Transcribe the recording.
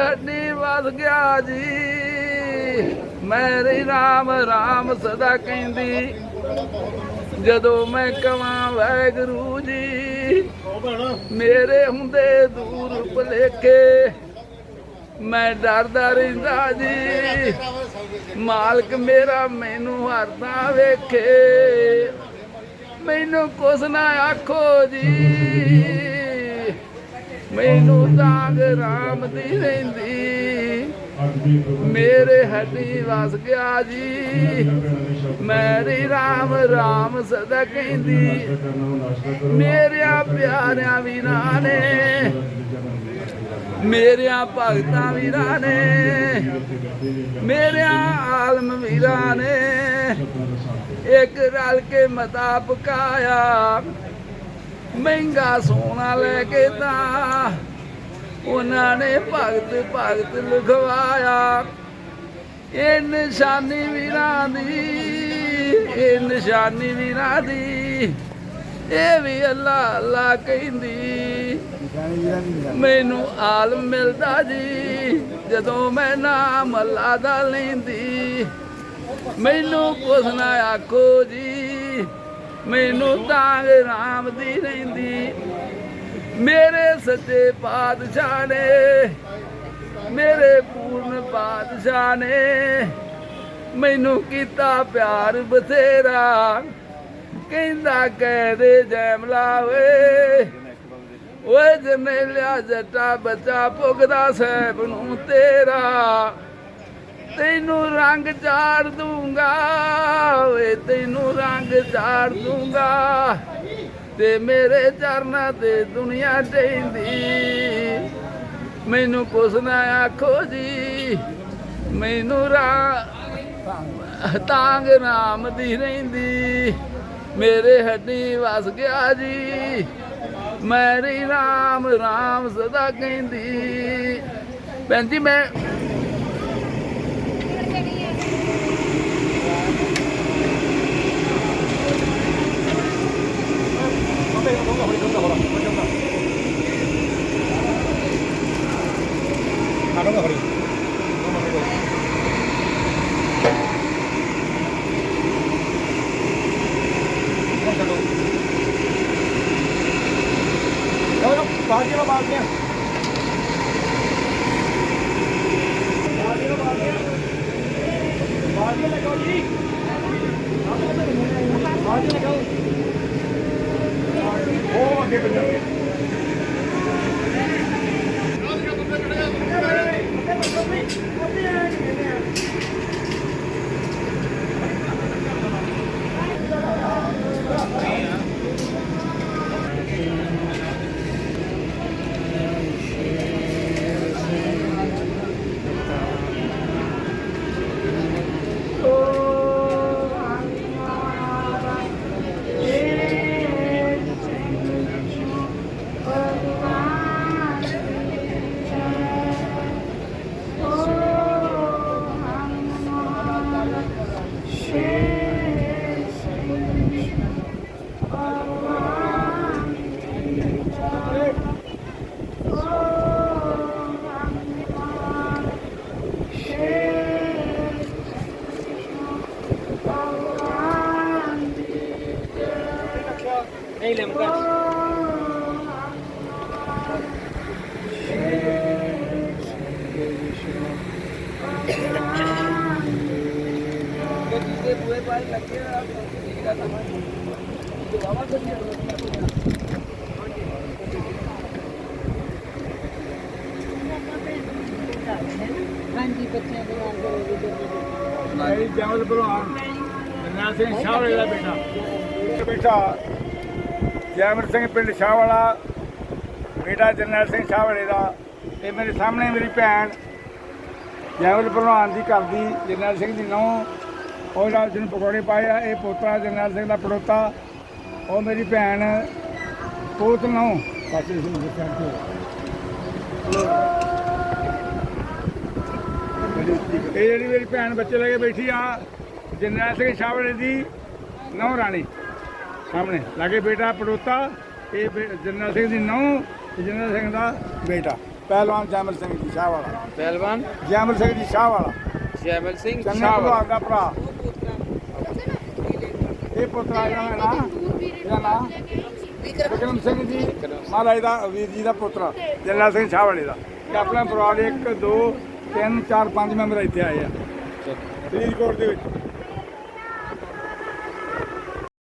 ਹੱਡੀ ਵਸ ਗਿਆ ਜੀ। ਮੇਰੇ ਰਾਮ ਰਾਮ ਸਦਾ ਕਹਿੰਦੀ, ਜਦੋਂ ਮੈਂ ਕਵਾਂ ਵਾਹਿਗੁਰੂ ਜੀ, ਮੇਰੇ ਹੁੰਦੇ ਦੂਰ ਭਲੇਖੇ, ਮੈਂ ਡਰਦਾ ਰਹਿੰਦਾ ਜੀ। ਮਾਲਕ ਮੇਰਾ ਮੈਨੂੰ ਹਰਦਾ ਵੇਖੇ, ਮੈਨੂੰ ਕੁਛ ਨਾ ਆਖੋ ਜੀ। ਮੈਨੂੰ ਦਾਗ ਰਾਮ ਦੀ ਰਹਿੰਦੀ। ਮੇਰੇ ਹੱਡੀ ਵਸ ਗਿਆ ਜੀ। ਮੇਰੀ ਰਾਮ ਰਾਮ ਸਦਾ ਕਹਿੰਦੀ। ਮੇਰਿਆਂ ਪਿਆਰਿਆਂ ਵੀਰਾਂ ਨੇ, ਮੇਰਿਆਂ ਭਗਤਾਂ ਵੀਰਾਂ ਨੇ, ਮੇਰਿਆਂ ਆਲਮ ਵੀਰਾਂ ਨੇ। ਇੱਕ ਰਲ ਕੇ ਮਤਾ ਪਕਾਇਆ ਮਹਿੰਗਾ ਸੋਨਾ ਲੈ ਕੇ ਤਾਂ ਉਹਨਾਂ ਨੇ ਭਗਤ ਭਗਤ ਲਿਖਵਾਇਆ। ਇਹ ਨਿਸ਼ਾਨੀ ਵੀਰਾਂ ਦੀ, ਇਹ ਨਿਸ਼ਾਨੀ ਵੀਰਾਂ ਦੀ, ਇਹ ਵੀ ਅੱਲਾ ਅੱਲਾ ਕਹਿੰਦੀ, ਮੈਨੂੰ ਆਲਮ ਮਿਲਦਾ ਜੀ, ਜਦੋਂ ਮੈਂ ਨਾਮ ਅੱਲਾ ਦਾ ਲੈਂਦੀ। ਮੈਨੂੰ ਕੁਛ ਨਾ ਆਖੋ ਜੀ, ਮੈਨੂੰ ਤਾਂ ਰਾਮ ਦੀ ਨਹੀਂ ਸੱਚੇ ਪਾਤਸ਼ਾਹ ਨੇ, ਮੇਰੇ ਪੂਰਨ ਪਾਤਸ਼ਾਹ ਨੇ, ਮੈਨੂੰ ਕੀਤਾ ਪਿਆਰ ਬਥੇਰਾ। ਕਹਿੰਦਾ ਕਹਿ ਦੇ ਜੈਮਲਾ ਓਏ ਓਏ ਜਨੇ ਲਿਆ ਜੱਟਾ ਬੱਚਾ ਪੁੱਗਦਾ ਸਹਿਬ ਨੂੰ ਤੇਰਾ। ਤੈਨੂੰ ਰੰਗ ਚਾੜ ਦੂੰਗਾ, ਓਏ ਤੈਨੂੰ ਰੰਗ ਚਾੜ ਦੂੰਗਾ। ਤੇ ਮੇਰੇ ਚਰਨਾਂ ਤੇ ਦੁਨੀਆ ਢਹਿੰਦੀ ਮੈਨੂੰ ਕੁਛ ਨਾ ਆਖੋ ਜੀ, ਮੈਨੂੰ ਰਾ, ਤਾਂਗ ਨਾਮ ਦੀ ਰਹਿੰਦੀ। ਮੇਰੇ ਹੱਡੀ ਵਸ ਗਿਆ ਜੀ, ਮੈਰੀ ਰਾਮ ਰਾਮ ਸਦਾ ਕਹਿੰਦੀ। ਭੈਣ ਜੀ, ਮੈਂ ખાડો માં ભરી પાર્ટી માં બાર ત્યાં ਹਾਂਜੀ, ਬੱਚਿਆਂ ਦੇ ਨਾਲ ਦੇ ਵੀ ਦੇ ਜਰਨੈਲ ਸਿੰਘ ਸ਼ਾਹਵਾਲੇ ਦਾ ਬੇਟਾ। ਬੇਟਾ ਜੈਮਰ ਸਿੰਘ ਪਿੰਡ ਸ਼ਾਹਵਾਲਾ, ਬੇਟਾ ਜਰਨੈਲ ਸਿੰਘ ਸ਼ਾਹਵਾਲੇ ਦਾ। ਤੇ ਮੇਰੇ ਸਾਹਮਣੇ ਮੇਰੀ ਭੈਣ ਜੈਮਲ ਭਲਵਾਨ ਦੀ ਘਰ ਦੀ, ਜਰਨੈਲ ਸਿੰਘ ਦੀ ਨੂੰਹ ਉਹ ਨਾਲ ਜਿਹਨੂੰ ਪਕੌੜੇ ਪਾਏ ਆ ਇਹ ਪੋਤਰਾ ਜਰਨੈਲ ਸਿੰਘ ਦਾ ਪੜੋਤਾ ਉਹ ਮੇਰੀ ਭੈਣ ਪੋਤ ਨੂੰ ਪਾਸੇ ਸਿੰਘ ਦੇ ਘਰ ਤੋਂ ਇਹ ਜਿਹੜੀ ਮੇਰੀ ਭੈਣ ਬੱਚੇ ਲੈ ਕੇ ਬੈਠੀ ਆ ਜਰਨੈਲ ਸਿੰਘ ਸ਼ਾਹਵਾਲੇ ਦੀ ਨੌ ਰਾਣੀ। ਸਾਹਮਣੇ ਲਾਗੇ ਬੇਟਾ ਪੜੋਤਾ ਇਹ ਜਰਨੈਲ ਸਿੰਘ ਦੀ ਨੌ ਜਰਨੈਲ ਸਿੰਘ ਦਾ ਬੇਟਾ। ਪਹਿਲਵਾਨ ਜੈਮਲ ਸਿੰਘ ਜੀ ਸ਼ਾਹ ਵਾਲਾ। ਪਹਿਲਵਾਨ? ਜੈਮਲ ਸਿੰਘ ਜੀ ਸ਼ਾਹ ਵਾਲਾ। ਜੈਮਲ ਸਿੰਘ ਚੰਗੇ ਦਾ ਭਰਾ। ਇਹ ਪੁੱਤਰਾ ਇਹਨਾਂ ਦਾ ਨਾਂ। ਇਹਦਾ ਨਾਂ। ਵਿਕਰਮ ਸਿੰਘ ਜੀ ਮਹਾਰਾਜ ਦਾ ਵੀਰ ਜੀ ਦਾ ਪੁੱਤਰਾ ਜਰਨੈਲ ਸਿੰਘ ਸ਼ਾਹ ਵਾਲੇ ਦਾ। ਤੇ ਆਪਣਾ ਪਰਿਵਾਰ 1 2 3 4 5 ਮੈਂਬਰ ਇੱਥੇ ਆਏ ਆ। ਫਰੀਦਕੋਟ ਦੇ ਵਿੱਚ।